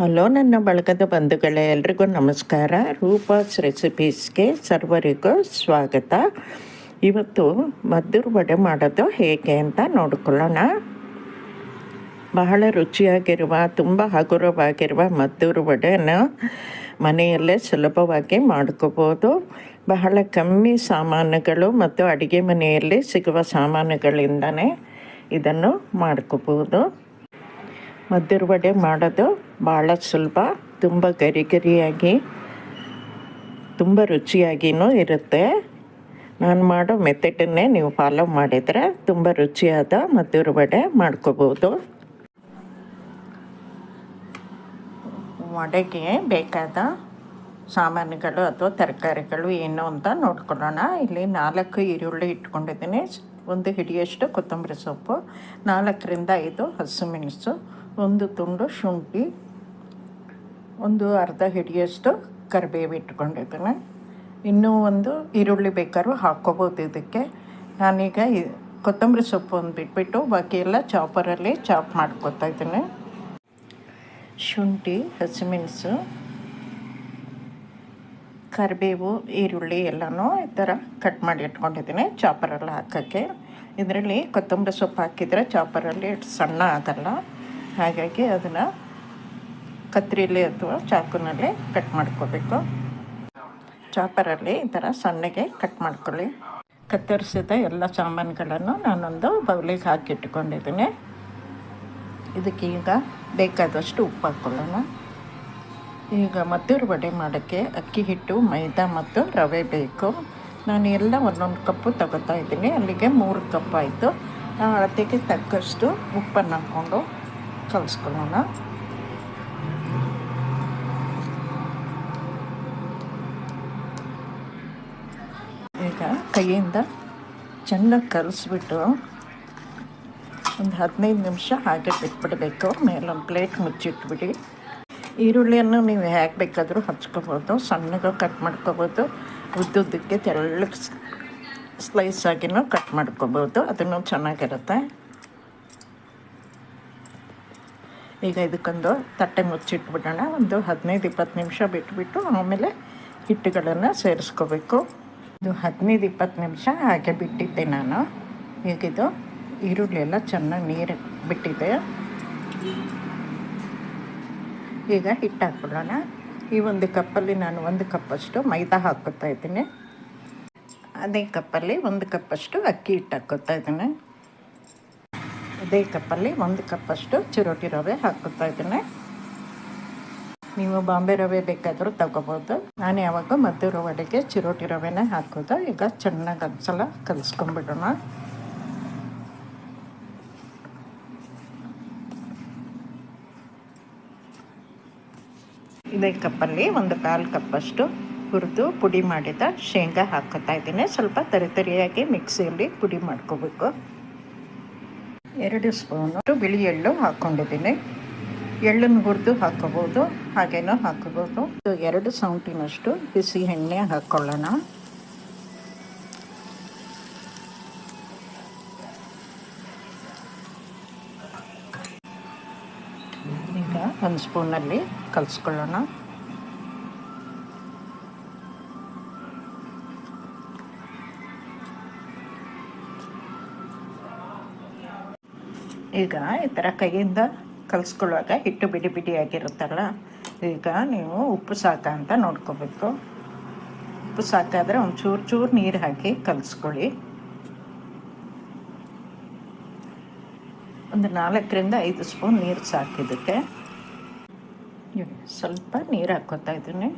Hello, ನನ್ನ ಬಳಗದ ಬಂಧುಗಳೇ, ಎಲ್ರಿಗೂ ನಮಸ್ಕಾರ. ರೂಪಾಸ್ ರೆಸಿಪೀಸ್ಗೆ ಸರ್ವರಿಗೂ ಸ್ವಾಗತ. ಇವತ್ತು ಮದ್ದೂರು ವಡೆ ಮಾಡೋದು ಹೇಗೆ ಅಂತ ನೋಡ್ಕೊಳ್ಳೋಣ. ಬಹಳ ರುಚಿಯಾಗಿರುವ, ತುಂಬ ಹಗುರವಾಗಿರುವ ಮದ್ದೂರು ವಡೆನ ಮನೆಯಲ್ಲೇ ಸುಲಭವಾಗಿ ಮಾಡ್ಕೋಬೋದು. ಬಹಳ ಕಮ್ಮಿ ಸಾಮಾನುಗಳು ಮತ್ತು ಅಡುಗೆ ಮನೆಯಲ್ಲಿ ಸಿಗುವ ಸಾಮಾನುಗಳಿಂದನೇ ಇದನ್ನು ಮಾಡ್ಕೋಬೋದು. ಮದ್ದೂರು ವಡೆ ಮಾಡೋದು ಭಾಳ ಸುಲಭ. ತುಂಬ ಗರಿ ಗರಿಯಾಗಿ ತುಂಬ ರುಚಿಯಾಗಿಯೂ ಇರುತ್ತೆ. ನಾನು ಮಾಡೋ ಮೆಥಡನ್ನೇ ನೀವು ಫಾಲೋ ಮಾಡಿದರೆ ತುಂಬ ರುಚಿಯಾದ ಮದ್ದೂರು ವಡೆ ಮಾಡ್ಕೋಬೋದು. ವಡೆಗೆ ಬೇಕಾದ ಸಾಮಾನುಗಳು ಅಥವಾ ತರಕಾರಿಗಳು ಏನು ಅಂತ ನೋಡ್ಕೊಳ್ಳೋಣ. ಇಲ್ಲಿ ನಾಲ್ಕು ಈರುಳ್ಳಿ ಇಟ್ಕೊಂಡಿದ್ದೀನಿ. ಒಂದು ಹಿಡಿಯಷ್ಟು ಕೊತ್ತಂಬರಿ ಸೊಪ್ಪು, ನಾಲ್ಕರಿಂದ ಐದು ಹಸಿಮೆಣಸು ಒಂದು ತುಂಡು ಶುಂಠಿ, ಒಂದು ಅರ್ಧ ಹಿಡಿಯಷ್ಟು ಕರಿಬೇವು ಇಟ್ಕೊಂಡಿದ್ದೇನೆ. ಇನ್ನೂ ಒಂದು ಈರುಳ್ಳಿ ಬೇಕಾದ್ರೂ ಹಾಕ್ಕೋಬೋದು ಇದಕ್ಕೆ. ನಾನೀಗ ಕೊತ್ತಂಬರಿ ಸೊಪ್ಪು ಒಂದು ಬಿಟ್ಬಿಟ್ಟು ಬಾಕಿ ಎಲ್ಲ ಚಾಪರಲ್ಲಿ ಚಾಪ್ ಮಾಡ್ಕೊತಾ ಇದ್ದೀನಿ. ಶುಂಠಿ, ಹಸಿಮೆಣಸು, ಕರಿಬೇವು, ಈರುಳ್ಳಿ ಎಲ್ಲನೂ ಈ ಥರ ಕಟ್ ಮಾಡಿ ಇಟ್ಕೊಂಡಿದ್ದೀನಿ ಚಾಪರಲ್ಲಿ ಹಾಕೋಕ್ಕೆ. ಇದರಲ್ಲಿ ಕೊತ್ತಂಬರಿ ಸೊಪ್ಪು ಹಾಕಿದರೆ ಚಾಪರಲ್ಲಿ ಸಣ್ಣ ಆಗಲ್ಲ. ಹಾಗಾಗಿ ಅದನ್ನು ಕತ್ರಿಲಿ ಅಥವಾ ಚಾಕುನಲ್ಲಿ ಕಟ್ ಮಾಡ್ಕೋಬೇಕು. ಚಾಪರಲ್ಲಿ ಈ ಥರ ಸಣ್ಣಗೆ ಕಟ್ ಮಾಡ್ಕೊಳ್ಳಿ. ಕತ್ತರಿಸಿದ ಎಲ್ಲ ಸಾಮಾನುಗಳನ್ನು ನಾನೊಂದು ಬೌಲಿಗೆ ಹಾಕಿಟ್ಕೊಂಡಿದ್ದೀನಿ ಇದಕ್ಕೆ ಈಗ ಬೇಕಾದಷ್ಟು ಉಪ್ಪು ಹಾಕ್ಕೊಳ್ಳೋಣ ಈಗ ಮದ್ದೂರು ವಡೆ ಮಾಡೋಕ್ಕೆ ಅಕ್ಕಿ ಹಿಟ್ಟು, ಮೈದಾ ಮತ್ತು ರವೆ ಬೇಕು. ನಾನು ಎಲ್ಲ ಒಂದೊಂದು ಕಪ್ಪು ತಗೋತಾ ಇದ್ದೀನಿ. ಅಲ್ಲಿಗೆ ಮೂರು ಕಪ್ ಆಯಿತು. ಅಳತೆಗೆ ತಕ್ಕಷ್ಟು ಉಪ್ಪನ್ನು ಹಾಕ್ಕೊಂಡು ಕಲಿಸ್ಕೊಳ್ಳೋಣ ಈಗ ಕೈಯಿಂದ ಚೆನ್ನಾಗಿ ಕಲಿಸ್ಬಿಟ್ಟು ಒಂದು ಹದಿನೈದು ನಿಮಿಷ ಹಾಗೆ ಬಿಟ್ಬಿಡಬೇಕು. ಮೇಲೊಂದು ಪ್ಲೇಟ್ ಮುಚ್ಚಿಟ್ಬಿಡಿ. ಈರುಳ್ಳಿಯನ್ನು ನೀವು ಹೇಗೆ ಬೇಕಾದರೂ ಹಚ್ಕೋಬೋದು. ಸಣ್ಣಗೆ ಕಟ್ ಮಾಡ್ಕೋಬೋದು. ಉದ್ದುದ್ದಕ್ಕೆ ತೆಳ್ಳಗೆ ಸ್ಲೈಸ್ ಆಗಿನೂ ಕಟ್ ಮಾಡ್ಕೋಬೋದು. ಅದನ್ನು ಚೆನ್ನಾಗಿರುತ್ತೆ. ಈಗ ಇದಕ್ಕೊಂದು ತಟ್ಟೆ ಮುಚ್ಚಿಟ್ಬಿಡೋಣ. ಒಂದು ಹದಿನೈದು, ಇಪ್ಪತ್ತು ನಿಮಿಷ ಬಿಟ್ಬಿಟ್ಟು ಆಮೇಲೆ ಹಿಟ್ಟುಗಳನ್ನು ಸೇರಿಸ್ಕೋಬೇಕು. ಇದು ಹದಿನೈದು, ಇಪ್ಪತ್ತು ನಿಮಿಷ ಹಾಗೆ ಬಿಟ್ಟಿದ್ದೆ ನಾನು. ಈಗಿದು ಈರುಳ್ಳಿ ಎಲ್ಲ ಚೆನ್ನಾಗಿ ನೀರು ಬಿಟ್ಟಿದೆ. ಈಗ ಹಿಟ್ಟು ಹಾಕ್ಬಿಡೋಣ. ಈ ಒಂದು ಕಪ್ಪಲ್ಲಿ ನಾನು ಒಂದು ಕಪ್ಪಷ್ಟು ಮೈದಾ ಹಾಕೋತಾ ಇದ್ದೀನಿ. ಅದೇ ಕಪ್ಪಲ್ಲಿ ಒಂದು ಕಪ್ಪಷ್ಟು ಅಕ್ಕಿ ಹಿಟ್ಟು ಹಾಕೋತಾ ಇದ್ದೀನಿ. ಇದೇ ಕಪ್ಪಲ್ಲಿ ಒಂದು ಕಪ್ಪಷ್ಟು ಚಿರೋಟಿ ರವೆ ಹಾಕ್ಕೊತಾ ಇದ್ದೇನೆ. ನೀವು ಬಾಂಬೆ ರವೆ ಬೇಕಾದರೂ ತಗೋಬೋದು. ನಾನು ಯಾವಾಗ ಮದ್ದೂರು ರವೆಗೆ ಚಿರೋಟಿ ರವೆನೇ ಹಾಕೋದು. ಈಗ ಚೆನ್ನಾಗಿ ಒಂದ್ಸಲ ಕಲಿಸ್ಕೊಂಡ್ಬಿಡೋಣ. ಇದೇ ಕಪ್ಪಲ್ಲಿ ಒಂದು ಕಾಲು ಕಪ್ಪಷ್ಟು ಹುರಿದು ಪುಡಿ ಮಾಡಿದ ಶೇಂಗಾ ಹಾಕೋತಾ ಇದ್ದೀನಿ. ಸ್ವಲ್ಪ ತರಿತರಿಯಾಗಿ ಮಿಕ್ಸಿಯಲ್ಲಿ ಪುಡಿ ಮಾಡ್ಕೋಬೇಕು. ಎರಡು ಸ್ಪೂನು ಬಿಳಿ ಎಳ್ಳು ಹಾಕ್ಕೊಂಡಿದ್ದೀನಿ. ಎಳ್ಳನ್ನು ಹುರಿದು ಹಾಕಬಹುದು, ಹಾಗೇನೂ ಹಾಕಬಹುದು. ಎರಡು ಸೌಂಟಿನಷ್ಟು ಬಿಸಿ ಎಣ್ಣೆ ಹಾಕೊಳ್ಳೋಣ. ಈಗ ಒಂದು ಸ್ಪೂನಲ್ಲಿ ಕಲಿಸ್ಕೊಳ್ಳೋಣ. ಈಗ ಈ ಥರ ಕೈಯಿಂದ ಕಲಿಸ್ಕೊಳ್ಳುವಾಗ ಹಿಟ್ಟು ಬಿಡಿ ಬಿಡಿಯಾಗಿರುತ್ತಲ್ಲ, ಈಗ ನೀವು ಉಪ್ಪು ಸಾಕ ಅಂತ ನೋಡ್ಕೋಬೇಕು. ಉಪ್ಪು ಸಾಕಾದರೆ ಒಂದು ಚೂರು ಚೂರು ನೀರು ಹಾಕಿ ಕಲಿಸ್ಕೊಳ್ಳಿ. ಒಂದು ನಾಲ್ಕರಿಂದ ಐದು ಸ್ಪೂನ್ ನೀರು ಸಾಕಿದ್ದಕ್ಕೆ. ಸ್ವಲ್ಪ ನೀರು ಹಾಕೋತಾ ಇದ್ದೀನಿ.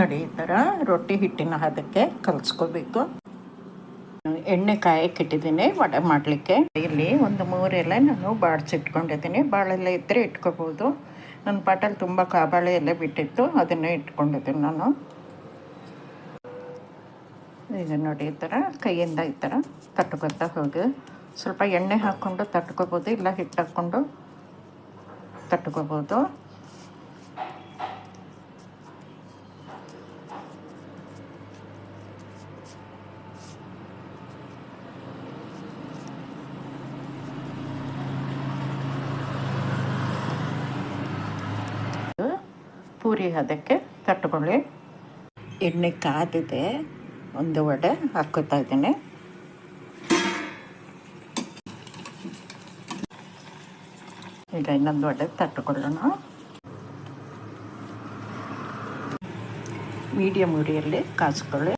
ನೋಡಿ ಈ ಥರ ರೊಟ್ಟಿ ಹಿಟ್ಟಿನ ಹದಕ್ಕೆ ಕಲಿಸ್ಕೋಬೇಕು ಎಣ್ಣೆ ಕಾಯಕ್ಕೆ ಇಟ್ಟಿದ್ದೀನಿ, ವಡೆ ಮಾಡಲಿಕ್ಕೆ. ಇಲ್ಲಿ ಒಂದು ಮೂರೆಲೆ ನಾನು ಬಾಡಿಸಿಟ್ಕೊಂಡಿದ್ದೀನಿ ಬಾಳೆಲ್ಲ ಇದ್ದರೆ ಇಟ್ಕೋಬೋದು. ನನ್ನ ಪಾಟಲ್ಲಿ ತುಂಬ ಕಾಬಾಳೆ ಎಲ್ಲ ಬಿಟ್ಟಿತ್ತು, ಅದನ್ನೇ ಇಟ್ಕೊಂಡಿದ್ದೀನಿ ನಾನು. ಈಗ ನೋಡಿ ಈ ಥರ, ಕೈಯಿಂದ ಈ ಥರ ತಟ್ಕೊತಾ ಹೋಗಿ. ಸ್ವಲ್ಪ ಎಣ್ಣೆ ಹಾಕ್ಕೊಂಡು ತಟ್ಕೋಬೋದು, ಇಲ್ಲ ಹಿಟ್ಟು ಹಾಕ್ಕೊಂಡು ತಟ್ಕೋಬೋದು. ಪೂರಿ ಅದಕ್ಕೆ ತಟ್ಕೊಳ್ಳಿ ಎಣ್ಣೆ ಕಾದಿದೆ, ಒಂದು ವಡೆ ಹಾಕುತ್ತಾ ಇದ್ದೀನಿ. ಈಗ ಇನ್ನೊಂದು ವಡೆ ತಟ್ಟುಕೊಳ್ಳೋಣ. ಮೀಡಿಯಮ್ ಉರಿಯಲ್ಲಿ ಕಾಸ್ಕೊಳ್ಳಿ.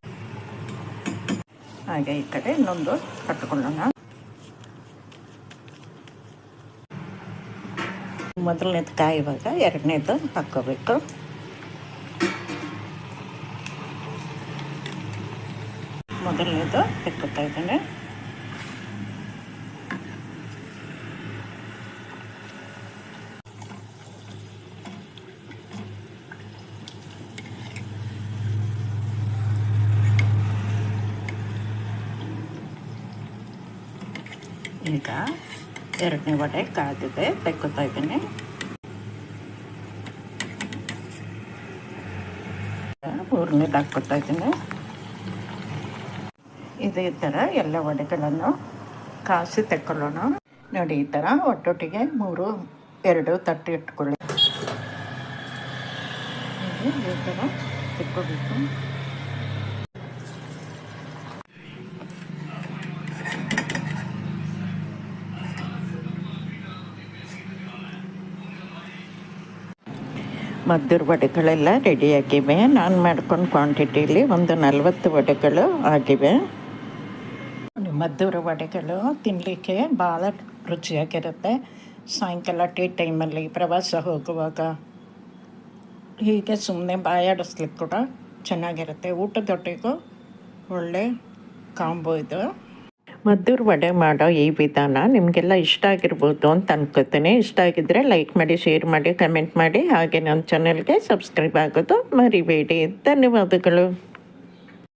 ಹಾಗೆ ಈ ಕಡೆ ಇನ್ನೊಂದು ತಟ್ಟುಕೊಳ್ಳೋಣ. ಮೊದಲನೇದು ಕಾಯುವಾಗ ಎರಡನೇದು ಹಾಕ್ಕೋಬೇಕು. ಮೊದಲನೇದು ತೆಕ್ಕೋತಾ ಇದ್ದೇನೆ. ಈಗ ಎರಡನೇ ವಡೆ ಕಾದಿದೆ ತೆಕ್ಕೋತಾ ಇದ್ದೀನಿ ಮೂರನೇದು ಹಾಕ್ಕೊತಾ ಇದ್ದೀನಿ ಇದೇ ಥರ ಎಲ್ಲ ವಡೆಗಳನ್ನು ಕಾಸಿ ತೆಕ್ಕೊಳ್ಳೋಣ. ನೋಡಿ, ಈ ಥರ ಒಟ್ಟೊಟ್ಟಿಗೆ ಮೂರು, ಎರಡು ತಟ್ಟೆ ಇಟ್ಕೊಳ್ಳಿ. ಈ ಥರ ತೆಕ್ಕೋಬೇಕು. ಮದ್ದೂರು ವಡೆಗಳೆಲ್ಲ ರೆಡಿಯಾಗಿವೆ. ನಾನು ಮಾಡ್ಕೊಂಡು ಕ್ವಾಂಟಿಟಿಲಿ ಒಂದು ನಲವತ್ತು ವಡೆಗಳು ಆಗಿವೆ. ಮದ್ದೂರು ವಡೆಗಳು ತಿನ್ನಲಿಕ್ಕೆ ಭಾಳ ರುಚಿಯಾಗಿರುತ್ತೆ. ಸಾಯಂಕಾಲ ಟೀ ಟೈಮಲ್ಲಿ ಪ್ರವಾಸ ಹೋಗುವಾಗ ಹೀಗೆ ಸುಮ್ಮನೆ ಬಾಯಾಡಿಸ್ಲಿಕ್ಕೆ ಕೂಡ ಚೆನ್ನಾಗಿರುತ್ತೆ. ಊಟದೊಟ್ಟಿಗೂ ಒಳ್ಳೆ ಕಾಂಬೋ ಇದು. ಮದ್ದೂರು ವಡೆ ಮಾಡೋ ಈ ವಿಧಾನ ನಿಮಗೆಲ್ಲ ಇಷ್ಟ ಆಗಿರ್ಬೋದು ಅಂತ ಅನ್ಕೋತೀನಿ ಇಷ್ಟ ಆಗಿದ್ದರೆ ಲೈಕ್ ಮಾಡಿ ಶೇರ್ ಮಾಡಿ ಕಮೆಂಟ್ ಮಾಡಿ. ಹಾಗೆ ನನ್ನ ಚಾನೆಲ್ಗೆ ಸಬ್ಸ್ಕ್ರೈಬ್ ಆಗೋದು ಮರಿಬೇಡಿ. ಧನ್ಯವಾದಗಳು.